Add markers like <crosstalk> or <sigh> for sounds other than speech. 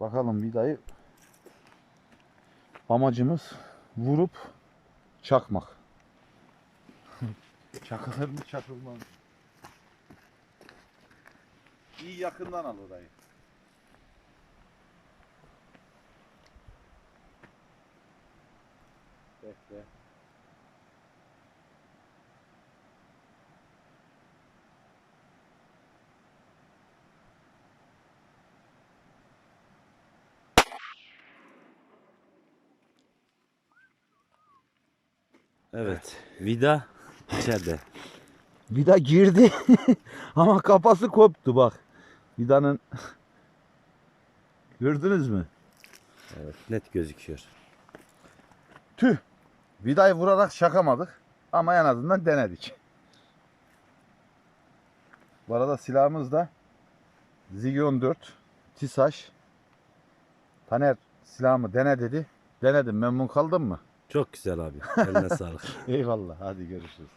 Bakalım vidayı amacımız vurup çakmak. <laughs> Çakılır mı çakılmaz mı? İyi yakından al orayı. Bekle. Evet. Vida içeride. Vida girdi <laughs> ama kafası koptu bak. Vidanın gördünüz mü? Evet. Net gözüküyor. Tüh. Vidayı vurarak çakamadık ama en azından denedik. Bu arada silahımız da Zigon 4 TİSAŞ. Taner silahımı dene dedi. Denedim memnun kaldın mı? Çok güzel abi. Eline <laughs> sağlık. Eyvallah hadi görüşürüz.